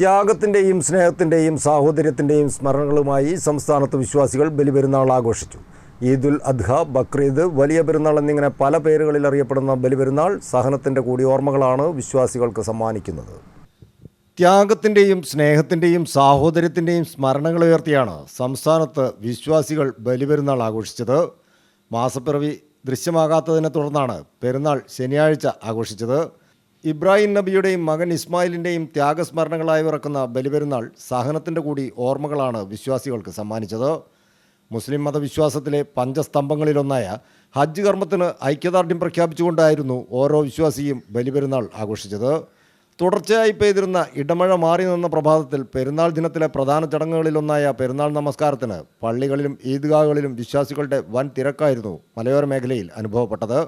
ത്യാഗത്തിന്റെയും സ്നേഹത്തിന്റെയും സാഹോദര്യത്തിന്റെയും സ്മരണകളുമായി സംസ്ഥാനത്ത് വിശ്വാസികൾ ബലിപെരുന്നാൾ ആഘോഷിച്ചു. ഈദുൽ അദ്ഹ ബക്രീദ് വലിയ പെരുന്നാൾ എന്നിങ്ങനെ പല പേരുകളിൽ അറിയപ്പെടുന്ന ബലിപെരുന്നാൾ സഹനത്തിന്റെ കൂടി ഓർമ്മകളാണ് വിശ്വാസികൾക്ക് സമ്മാനിക്കുന്നത്. ത്യാഗത്തിന്റെയും സ്നേഹത്തിന്റെയും സാഹോദര്യത്തിന്റെയും സ്മരണകൾ ഉയർത്തിയാണ് സംസ്ഥാനത്ത് വിശ്വാസികൾ ബലിപെരുന്നാൾ ആഘോഷിച്ചത്. മാസപ്പിറവി ദൃശ്യമാകാത്തതിനെ തുടർന്നാണ് പെരുന്നാൾ ശനിയാഴ്ച ആഘോഷിച്ചത്. ഇബ്രാഹിം നബിയുടെയും മകൻ ഇസ്മായിലിന്റെയും ത്യാഗസ്മരണകളായി ഇറക്കുന്ന ബലിപെരുന്നാൾ സഹനത്തിന്റെ കൂടി ഓർമ്മകളാണ് വിശ്വാസികൾക്ക് സമ്മാനിച്ചത്. മുസ്ലിം മതവിശ്വാസത്തിലെ പഞ്ചസ്തംഭങ്ങളിലൊന്നായ ഹജ്ജ് കർമ്മത്തിന് ഐക്യദാർഢ്യം പ്രഖ്യാപിച്ചുകൊണ്ടായിരുന്നു ഓരോ വിശ്വാസിയും ബലിപെരുന്നാൾ ആഘോഷിച്ചത്. തുടർച്ചയായി പെയ്തിരുന്ന ഇടമഴ മാറി നിന്ന പ്രഭാതത്തിൽ പെരുന്നാൾ ദിനത്തിലെ പ്രധാന ചടങ്ങുകളിലൊന്നായ പെരുന്നാൾ നമസ്കാരത്തിന് പള്ളികളിലും ഈദ്ഗാഹുകളിലും വിശ്വാസികളുടെ വൻ തിരക്കായിരുന്നു മലയോര മേഖലയിൽ അനുഭവപ്പെട്ടത്.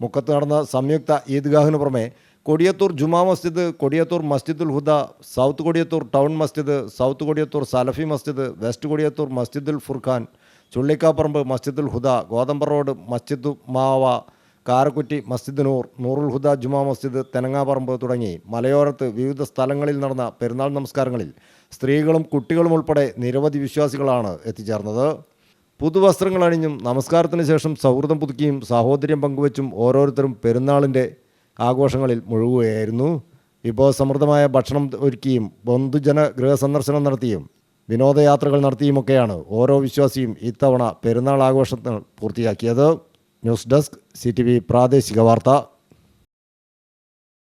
മുക്കത്ത് നടന്ന സംയുക്ത ഈദ്ഗാഹിന് പുറമെ Kodiyathur Juma Masjid Kodiyathur Masjidul Huda south Kodiyathur town Masjid south Kodiyathur Salafi Masjid west Kodiyathur Masjidul Furqan Chullikkaparamba മസ്ജിദുൽ ഹുദ ഗോതമ്പ റോഡ് മസ്ജിദ് മാവ കാരക്കുറ്റി മസ്ജിദ് നൂർ നൂറുൽ ഹുദ ജുമാ മസ്ജിദ് തെനങ്ങാപ്പറമ്പ് തുടങ്ങി മലയോരത്ത് വിവിധ സ്ഥലങ്ങളിൽ നടന്ന പെരുന്നാൾ നമസ്കാരങ്ങളിൽ സ്ത്രീകളും കുട്ടികളും ഉൾപ്പെടെ നിരവധി വിശ്വാസികളാണ് എത്തിച്ചേർന്നത്. പുതുവസ്ത്രങ്ങൾ അണിഞ്ഞും നമസ്കാരത്തിന് ശേഷം സൗഹൃദം പുതുക്കിയും സാഹോദര്യം പങ്കുവച്ചും ഓരോരുത്തരും പെരുന്നാളിന്റെ ആഘോഷങ്ങളിൽ മുഴുകുകയായിരുന്നു. ഇപ്പോൾ സമൃദ്ധമായ ഭക്ഷണം ഒരുക്കിയും ബന്ധുജന ഗൃഹസന്ദർശനം നടത്തിയും വിനോദയാത്രകൾ നടത്തിയുമൊക്കെയാണ് ഓരോ വിശ്വാസിയും ഇത്തവണ പെരുന്നാൾ ആഘോഷങ്ങൾ പൂർത്തിയാക്കിയത്. ന്യൂസ് ഡെസ്ക് സി പ്രാദേശിക വാർത്ത.